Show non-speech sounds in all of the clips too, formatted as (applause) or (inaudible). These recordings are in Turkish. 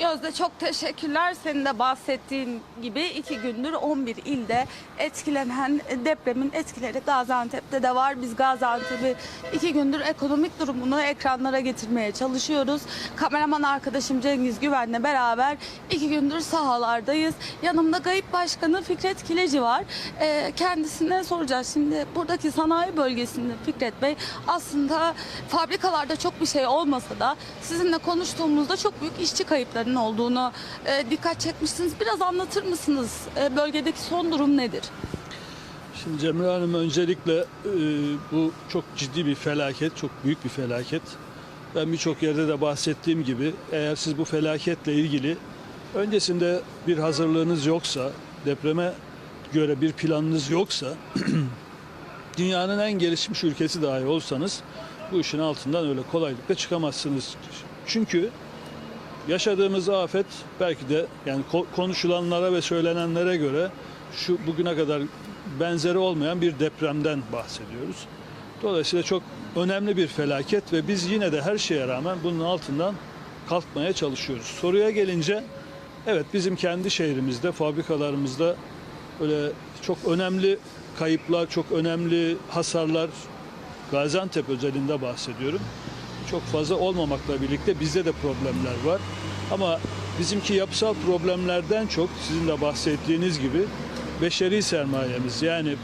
Gözde çok teşekkürler. Senin de bahsettiğin gibi iki gündür 11 ilde etkilenen depremin etkileri Gaziantep'te de var. Biz Gaziantep'i iki gündür ekonomik durumunu ekranlara getirmeye çalışıyoruz. Kameraman arkadaşım Cengiz Güven'le beraber iki gündür sahalardayız. Yanımda Gayip Başkanı Fikret Kileci var. Ee, kendisine soracağız. Şimdi buradaki sanayi bölgesinde Fikret Bey aslında fabrikalarda çok bir şey olmasa da sizinle konuştuğumuzda çok büyük işçi kayıplarının olduğunu e, dikkat çekmişsiniz. Biraz anlatır mısınız? E, bölgedeki son durum nedir? Şimdi Cemre Hanım öncelikle e, bu çok ciddi bir felaket, çok büyük bir felaket. Ben birçok yerde de bahsettiğim gibi eğer siz bu felaketle ilgili öncesinde bir hazırlığınız yoksa, depreme göre bir planınız yoksa, (clears throat) dünyanın en gelişmiş ülkesi dahi olsanız bu işin altından öyle kolaylıkla çıkamazsınız. Çünkü yaşadığımız afet belki de yani ko- konuşulanlara ve söylenenlere göre şu bugüne kadar benzeri olmayan bir depremden bahsediyoruz. Dolayısıyla çok önemli bir felaket ve biz yine de her şeye rağmen bunun altından kalkmaya çalışıyoruz. Soruya gelince evet bizim kendi şehrimizde, fabrikalarımızda öyle çok önemli kayıplar, çok önemli hasarlar Gaziantep özelinde bahsediyorum. Çok fazla olmamakla birlikte bizde de problemler var. Ama bizimki yapısal problemlerden çok sizin de bahsettiğiniz gibi beşeri sermayemiz yani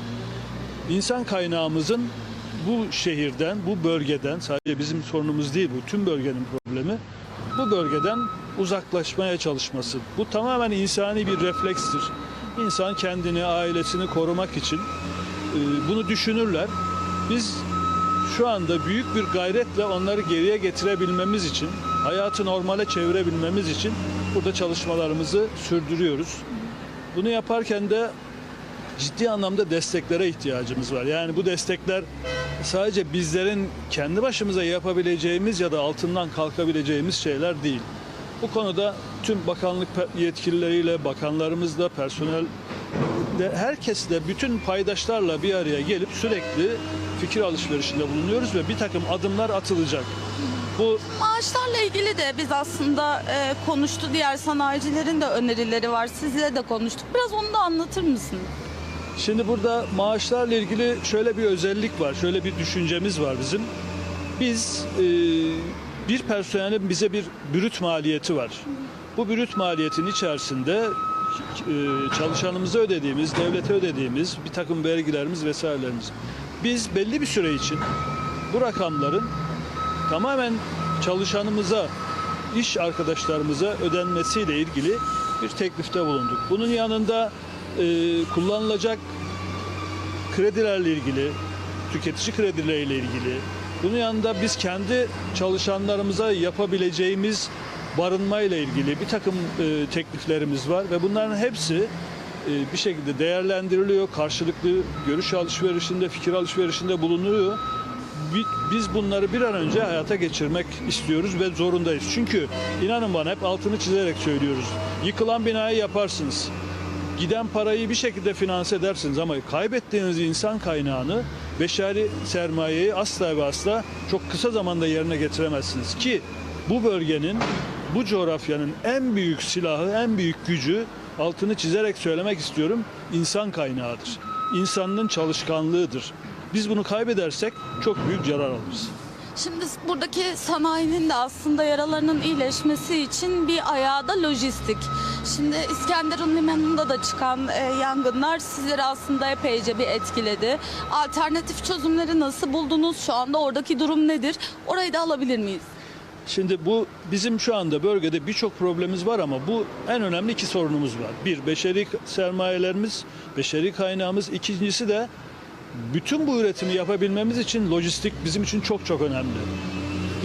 insan kaynağımızın bu şehirden, bu bölgeden sadece bizim sorunumuz değil bu tüm bölgenin problemi bu bölgeden uzaklaşmaya çalışması. Bu tamamen insani bir reflekstir. İnsan kendini, ailesini korumak için e, bunu düşünürler. Biz şu anda büyük bir gayretle onları geriye getirebilmemiz için, hayatı normale çevirebilmemiz için burada çalışmalarımızı sürdürüyoruz. Bunu yaparken de ciddi anlamda desteklere ihtiyacımız var. Yani bu destekler sadece bizlerin kendi başımıza yapabileceğimiz ya da altından kalkabileceğimiz şeyler değil. Bu konuda tüm bakanlık yetkilileriyle, bakanlarımızla, personel de herkesle, bütün paydaşlarla bir araya gelip sürekli fikir alışverişinde bulunuyoruz ve bir takım adımlar atılacak. Bu Maaşlarla ilgili de biz aslında e, konuştu. Diğer sanayicilerin de önerileri var. Sizle de konuştuk. Biraz onu da anlatır mısın? Şimdi burada maaşlarla ilgili şöyle bir özellik var, şöyle bir düşüncemiz var bizim. Biz e, bir personelin bize bir brüt maliyeti var. Bu brüt maliyetin içerisinde e, çalışanımıza ödediğimiz, devlete ödediğimiz bir takım vergilerimiz vesairelerimiz. Biz belli bir süre için bu rakamların tamamen çalışanımıza, iş arkadaşlarımıza ödenmesiyle ilgili bir teklifte bulunduk. Bunun yanında e, kullanılacak kredilerle ilgili, tüketici kredileriyle ilgili, bunun yanında biz kendi çalışanlarımıza yapabileceğimiz barınma ile ilgili bir takım e, tekliflerimiz var ve bunların hepsi e, bir şekilde değerlendiriliyor, karşılıklı görüş alışverişinde, fikir alışverişinde bulunuyor. Bi- Biz bunları bir an önce hayata geçirmek istiyoruz ve zorundayız. Çünkü inanın bana hep altını çizerek söylüyoruz. Yıkılan binayı yaparsınız giden parayı bir şekilde finanse edersiniz ama kaybettiğiniz insan kaynağını, beşeri sermayeyi asla ve asla çok kısa zamanda yerine getiremezsiniz ki bu bölgenin, bu coğrafyanın en büyük silahı, en büyük gücü altını çizerek söylemek istiyorum insan kaynağıdır. İnsanın çalışkanlığıdır. Biz bunu kaybedersek çok büyük zarar alırız. Şimdi buradaki sanayinin de aslında yaralarının iyileşmesi için bir ayağı da lojistik. Şimdi İskenderun Limanı'nda da çıkan e, yangınlar sizleri aslında epeyce bir etkiledi. Alternatif çözümleri nasıl buldunuz? Şu anda oradaki durum nedir? Orayı da alabilir miyiz? Şimdi bu bizim şu anda bölgede birçok problemimiz var ama bu en önemli iki sorunumuz var. Bir, beşeri sermayelerimiz, beşeri kaynağımız. İkincisi de bütün bu üretimi yapabilmemiz için lojistik bizim için çok çok önemli.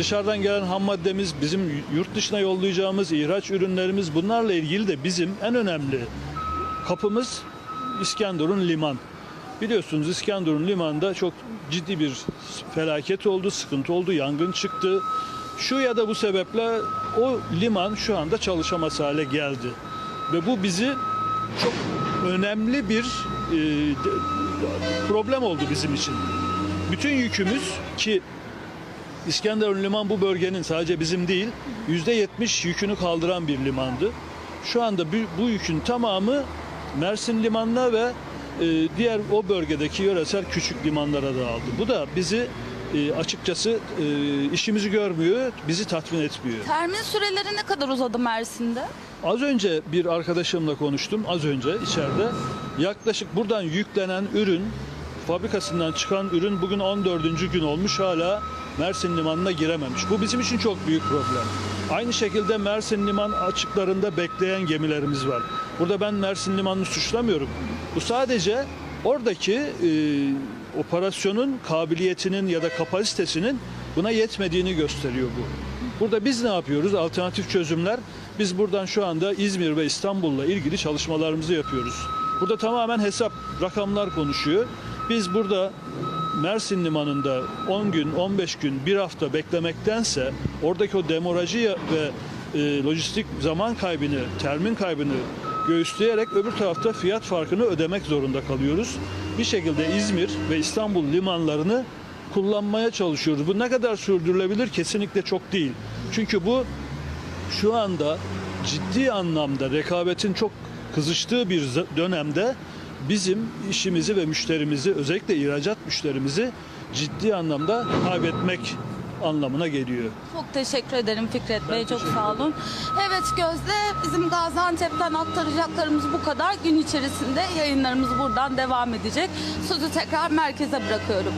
Dışarıdan gelen ham maddemiz, bizim yurt dışına yollayacağımız ihraç ürünlerimiz bunlarla ilgili de bizim en önemli kapımız İskenderun liman. Biliyorsunuz İskenderun limanında çok ciddi bir felaket oldu, sıkıntı oldu, yangın çıktı. Şu ya da bu sebeple o liman şu anda çalışamaz hale geldi. Ve bu bizi çok önemli bir e, problem oldu bizim için. Bütün yükümüz ki İskenderun Liman bu bölgenin sadece bizim değil %70 yükünü kaldıran bir limandı. Şu anda bu, yükün tamamı Mersin Limanı'na ve e, diğer o bölgedeki yöresel küçük limanlara dağıldı. Bu da bizi e, açıkçası e, işimizi görmüyor, bizi tatmin etmiyor. Termin süreleri ne kadar uzadı Mersin'de? Az önce bir arkadaşımla konuştum, az önce içeride. Yaklaşık buradan yüklenen ürün, fabrikasından çıkan ürün bugün 14. gün olmuş hala Mersin Limanı'na girememiş. Bu bizim için çok büyük problem. Aynı şekilde Mersin Liman açıklarında bekleyen gemilerimiz var. Burada ben Mersin Limanı'nı suçlamıyorum. Bu sadece oradaki e, operasyonun kabiliyetinin ya da kapasitesinin buna yetmediğini gösteriyor bu. Burada biz ne yapıyoruz? Alternatif çözümler. Biz buradan şu anda İzmir ve İstanbul'la ilgili çalışmalarımızı yapıyoruz. Burada tamamen hesap, rakamlar konuşuyor. Biz burada Mersin Limanı'nda 10 gün, 15 gün, bir hafta beklemektense oradaki o demoraji ve e, lojistik zaman kaybını, termin kaybını göğüsleyerek öbür tarafta fiyat farkını ödemek zorunda kalıyoruz. Bir şekilde İzmir ve İstanbul limanlarını kullanmaya çalışıyoruz. Bu ne kadar sürdürülebilir? Kesinlikle çok değil. Çünkü bu şu anda ciddi anlamda rekabetin çok kızıştığı bir dönemde bizim işimizi ve müşterimizi özellikle ihracat müşterimizi ciddi anlamda kaybetmek anlamına geliyor. Çok teşekkür ederim Fikret Bey. Çok sağ olun. Evet Gözde bizim Gaziantep'ten aktaracaklarımız bu kadar. Gün içerisinde yayınlarımız buradan devam edecek. Sözü tekrar merkeze bırakıyorum.